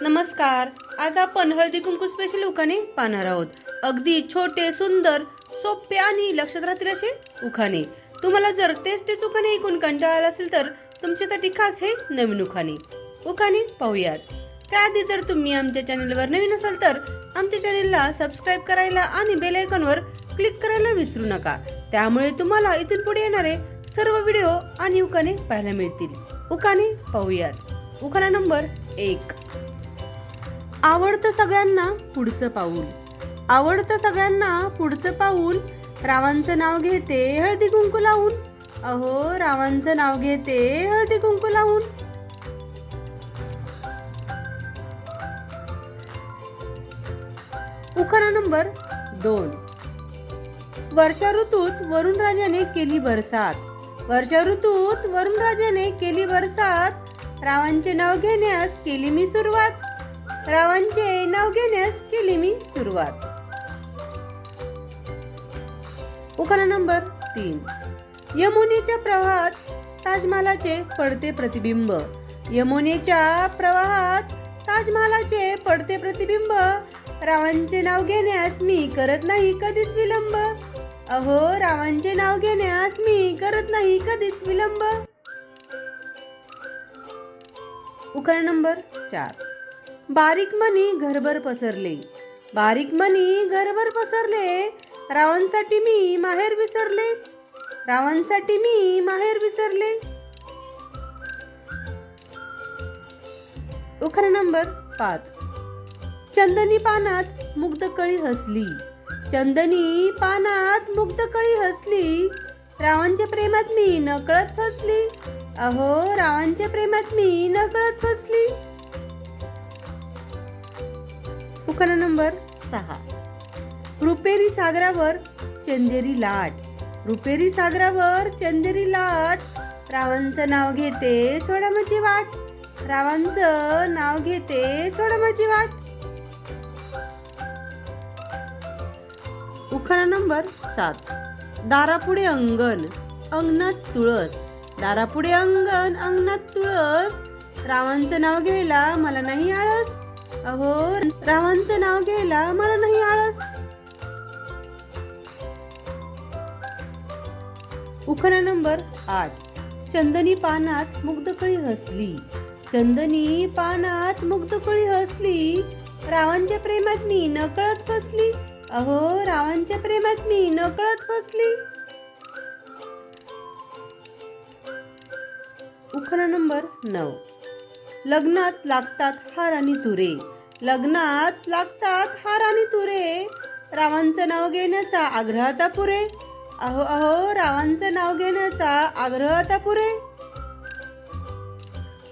नमस्कार आज आपण हळदी कुंकू स्पेशल उखाणे पाहणार आहोत. अगदी छोटे सुंदर सोपे आणि लक्षात राहतील असे उखाणे. तुम्हाला जर तेच तेच उखाणे ऐकून कंटाळा आला असेल तर तुमच्यासाठी खास हे नवीन उखाणे. उखाणे पाहूयात. त्याआधी जर तुम्ही आमच्या चॅनलवर नवीन असाल तर आमच्या चॅनलला सबस्क्राईब करायला आणि बेल आयकॉनवर क्लिक करायला विसरू नका. त्यामुळे तुम्हाला इथून पुढे येणारे सर्व व्हिडिओ आणि उखाणे पाहायला मिळतील. उखाणे पाहूयात. उखाणा नंबर एक. आवडतं सगळ्यांना पुढचं पाऊल. आवडतं सगळ्यांना पुढचं पाऊल. रावांचं नाव घेते हळदी कुंकू लावून. अहो रावांचं नाव घेते हळदी कुंकू लावून. उखाणा नंबर दोन. वर्षा ऋतूत वरुण राजाने केली बरसात. वर्षा ऋतूत वरुण राजाने केली बरसात. रावांचे नाव घेण्यास केली मी सुरुवात. रावांचे नाव घेण्यास केली मी सुरुवात. उखाणा नंबर तीन. यमुनेच्या प्रवाहात ताजमहालाचे पडते प्रतिबिंब. यमुनेच्या प्रवाहात ताजमहालाचे पडते प्रतिबिंब. रावांचे नाव घेण्यास मी करत नाही कधीच विलंब. अहो रावांचे नाव घेण्यास मी करत नाही कधीच विलंब. उखाणा नंबर चार. बारीक मनी घरभर पसरले. बारीक मनी घरभर पसरले. रावांसाठी मी माहेर विसरले. रावांसाठी मी माहेर विसरले. उखाणा नंबर पाच. चंदनी पानात मुग्ध कळी हसली. चंदनी पानात मुग्ध कळी हसली. रावांच्या प्रेमात मी नकळत फसली. अहो रावांच्या प्रेमात मी नकळत फसली. उपकरण नंबर सहा. रुपेरी सागरावर चंदेरी लाट. रुपेरी सागरावर चंदेरी लाट. रावांचं नाव घेते सोडमची वाट. रावांचं नाव घेते सोडमची वाट. उखाणा नंबर सात. दारापुढे अंगण अंगणात तुळस. दारापुढे अंगण अंगणात तुळस. रावांचं नाव घ्यायला मला नाही आळस. अहो रावांचं नाव घ्यायला मला नाही आळस. उखाणा नंबर आठ. चंदनी पानात मुग्धकळी हसली. चंदनी पानात मुग्धकळी हसली. रावांच्या प्रेमात मी नकळत फसली. अहो रावांच्या प्रेमात मी नकळत फसली. उखाणा नंबर नऊ. लग्नात लागतात हार आणि तुरे. लग्नात लागतात हार आणि तुरे. रावांचं नाव घेण्याचा आग्रह आता पुरे. अहो अहो रावांचं नाव घेण्याचा आग्रह आता पुरे.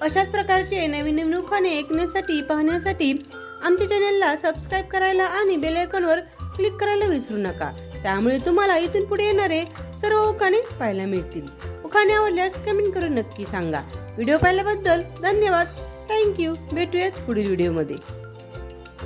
अशाच प्रकारचे नवीन नवीन उखाणे ऐकण्यासाठी पाहण्यासाठी आमच्या चॅनलला सबस्क्राईब करायला आणि बेल आयकॉनवर क्लिक करायला विसरू नका. त्यामुळे तुम्हाला इथून पुढे येणारे सर्व उखाणे पाहायला मिळतील. खाने आवडल्यास कमेंट करून नक्की सांगा. व्हिडिओ पाहिल्याबद्दल धन्यवाद. थँक्यू. भेटूयात पुढील व्हिडिओमध्ये.